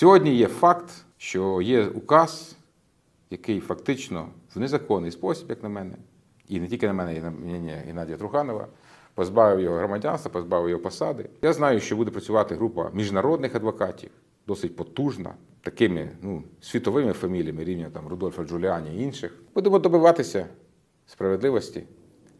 Сьогодні є факт, що є указ, який фактично в незаконний спосіб, як на мене, і не тільки на мене, і на мене Геннадія Труханова, позбавив його громадянства, позбавив його посади. Я знаю, що буде працювати група міжнародних адвокатів, досить потужна, такими ну, світовими фаміліями рівня там, Рудольфа Джуліані і інших. Будемо добиватися справедливості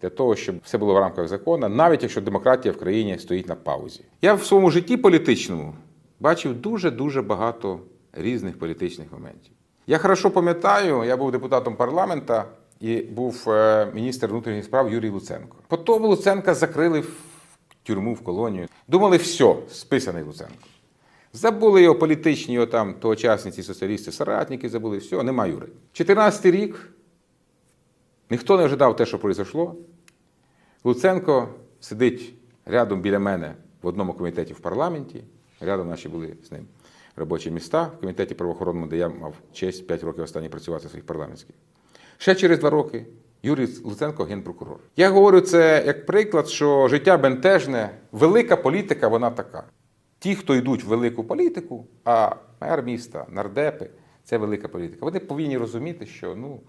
для того, щоб все було в рамках закону, навіть якщо демократія в країні стоїть на паузі. Я в своєму житті політичному бачив дуже-дуже багато різних політичних моментів. Я хорошо пам'ятаю, я був депутатом парламента і був е, міністр внутрішніх справ Юрій Луценко. Потім Луценка закрили в тюрму, в колонію. Думали, все, списаний Луценко. Забули його політичні, його там тогочасні ці соціалісти, соратники забули, все, нема Юри. 14-й рік ніхто не ожидав те, що пройшло. Луценко сидить рядом біля мене в одному комітеті в парламенті. Рядом наші були з ним робочі міста в комітеті правоохоронному, де я мав честь 5 років останні працювати в своїх парламентських. Ще через два роки Юрій Луценко генпрокурор. Я говорю це як приклад, що життя бентежне, велика політика, вона така. Ті, хто йдуть в велику політику, а мер міста, нардепи це велика політика. Вони повинні розуміти, що ну,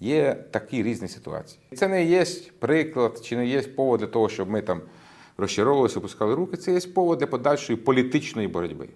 є такі різні ситуації. Це не є приклад чи не є повод для того, щоб ми там розчаровувалися, опускали руки. Це є повод для подальшої політичної боротьби.